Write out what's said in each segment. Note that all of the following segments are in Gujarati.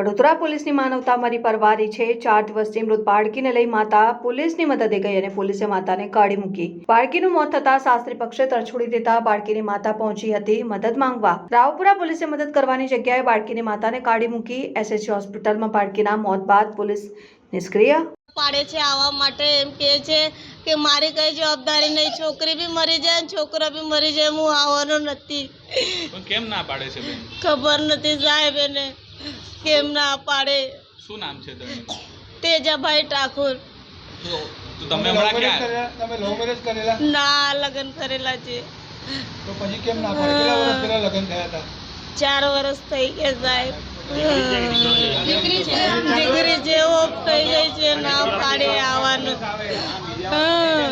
વડોદરા પોલીસની માનવતા મારી પરવારી છે. ચાર દિવસથી મૃત બાળકીને લઈ માતા પોલીસની મદદે ગઈ અને પોલીસે માતાને કાઢી મૂકી. બાળકીનું મોત થતા શાસ્ત્રી પક્ષે તરછોડી દેતા બાળકીની માતા પહોંચી હતી મદદ માંગવા. રાવપુરા પોલીસે મદદ કરવાની જગ્યાએ બાળકીની માતાને કાઢી મૂકી એસએચસી હોસ્પિટલમાં બાળકીના મોત બાદ પોલીસ નિષ્ક્રિય પાડે છે આવવા માટે એમ કહે છે કે મારી કઈ જવાબદારી નહીં છોકરી બી મરી જાય છોકરા છોકરો બી મરી જાય હું આવવાનો નથી. કેમ ના પાડે છે ખબર નથી સાહેબ એને. કેમ ના પાડે શું નામ છે તમારું તેજાભાઈ ઠાકોર. તમે હમણાં ક્યાં? તમે લવ મેરેજ કરેલા? ના લગ્ન કરેલા છે. તો પછી કેમ ના પાડે? કેટલા વર્ષ પહેલા લગ્ન થયા હતા? ચાર વર્ષ થઈ ગયા સાહેબ. દીકરી જેવો થઈ જાય છે ના પાડે આવવાનું. હા.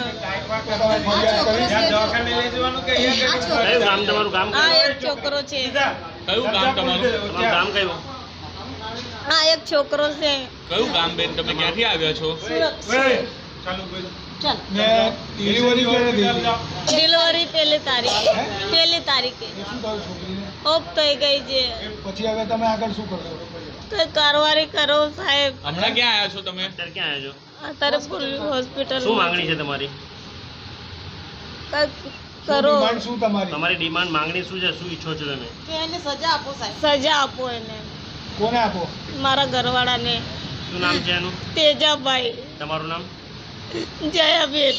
એક છોકરો છે. કયું ગામ તમારું? તમારું ગામ કયું? આ એક છોકરો છે. કયું ગામ બેન તમે ક્યાંથી આવ્યા છો? ડિલિવરી પહેલી તારીખે. પહેલી તારીખે. ઓફ થઈ ગઈ છે. પછી હવે તમે આગળ શું કરશો? તો કારવારી કરો સાહેબ. હમણાં ક્યાં આવ્યા છો તમે? અત્યારે ક્યાં આવ્યા અત્યારે ફૂલ હોસ્પિટલ શું માંગણી છે. તમારી? કરો. ડિમાન્ડ શું તમારી? તમારી ડિમાન્ડ માંગણી શું છે? શું ઈચ્છો છો તમે? સજા આપો સાહેબ. સજા આપો એને. કોને આપો. મારા ઘરવાળાને. શું નામ છે એનું? તેજાભાઈ. તમારું નામ? જયાબેન.